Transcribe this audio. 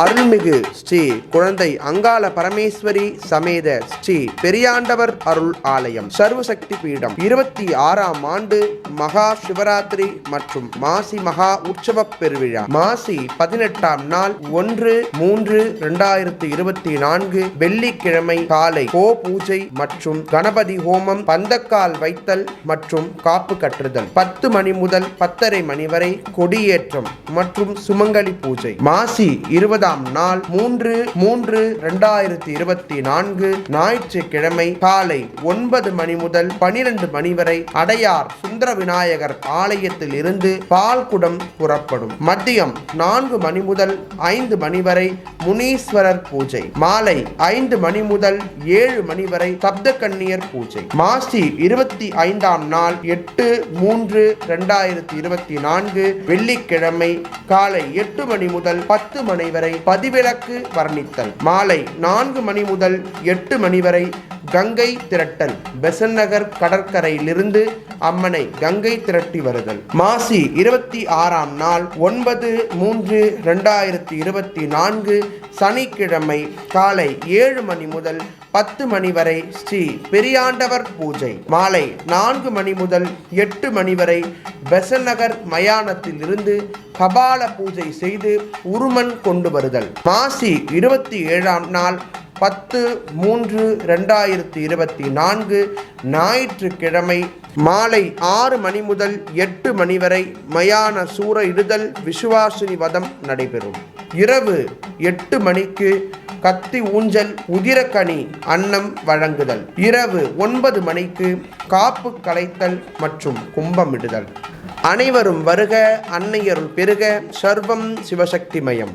அருள்மிகு ஸ்ரீ குழந்தை அங்காள பரமேஸ்வரி சமேத ஸ்ரீ பெரியாண்டவர் அருள் ஆலயம் சர்வசக்தி பீடம் இருபத்தி ஆறாம் ஆண்டு மகா சிவராத்திரி மற்றும் மாசி மகா உற்சவ பெருவிழா. மாசி பதினெட்டாம் நாள் ஒன்று மூன்று இரண்டாயிரத்தி இருபத்தி நான்கு வெள்ளிக்கிழமை காலை கோ பூஜை மற்றும் கணபதி ஹோமம் பந்தக்கால் வைத்தல் மற்றும் காப்பு கட்டுதல். பத்து மணி முதல் பத்தரை மணி வரை கொடியேற்றம் மற்றும் சுமங்கலி பூஜை. மாசி ஒன்பதாம் நாள் மூன்று மூன்று இரண்டாயிரத்தி இருபத்தி நான்கு ஞாயிற்றுக்கிழமை காலை ஒன்பது மணி முதல் பனிரெண்டு மணி வரை அடையார் சுந்தர விநாயகர் ஆலயத்தில் இருந்து பால்குடம் புறப்படும். மதியம் நான்கு மணி முதல் ஐந்து மணி வரை முனீஸ்வரர் பூஜை. மாலை ஐந்து மணி முதல் ஏழு மணி வரை சப்த கண்ணியர் பூஜை. மாசி இருபத்தி ஐந்தாம் நாள் எட்டு மூன்று இரண்டாயிரத்தி இருபத்தி நான்கு வெள்ளிக்கிழமை காலை எட்டு மணி முதல் பத்து மணி வரை பதிவிலக்கு வர்ணித்தல். மாலை நான்கு மணி முதல் எட்டு மணி வரை கங்கை திரட்டல் பெசன் நகர் கடற்கரையிலிருந்து அம்மனை கங்கை திரட்டி வருதல். மாசி இருபத்தி ஆறாம் நாள் ஒன்பது மூன்று ரெண்டாயிரத்தி இருபத்தி நான்கு சனிக்கிழமை காலை ஏழு மணி முதல் பத்து மணி வரை ஸ்ரீ பெரியாண்டவர் பூஜை. மாலை நான்கு மணி முதல் எட்டு மணி வரை பெசன் நகர் மயானத்திலிருந்து கபால பூஜை செய்து உருமன் கொண்டு வருதல். மாசி இருபத்தி ஏழாம் நாள் பத்து மூன்று ரெண்டாயிரத்தி இருபத்தி நான்கு ஞாயிற்றுக்கிழமை மாலை ஆறு மணி முதல் எட்டு மணி வரை மயான சூற இடுதல் விசுவாசினி வதம் நடைபெறும். இரவு எட்டு மணிக்கு கத்தி ஊஞ்சல் உதிரக்கனி அன்னம் வழங்குதல். இரவு ஒன்பது மணிக்கு காப்பு கலைத்தல் மற்றும் கும்பமிடுதல். அனைவரும் வருக அன்னையருள் பெருக சர்வம் சிவசக்திமயம்.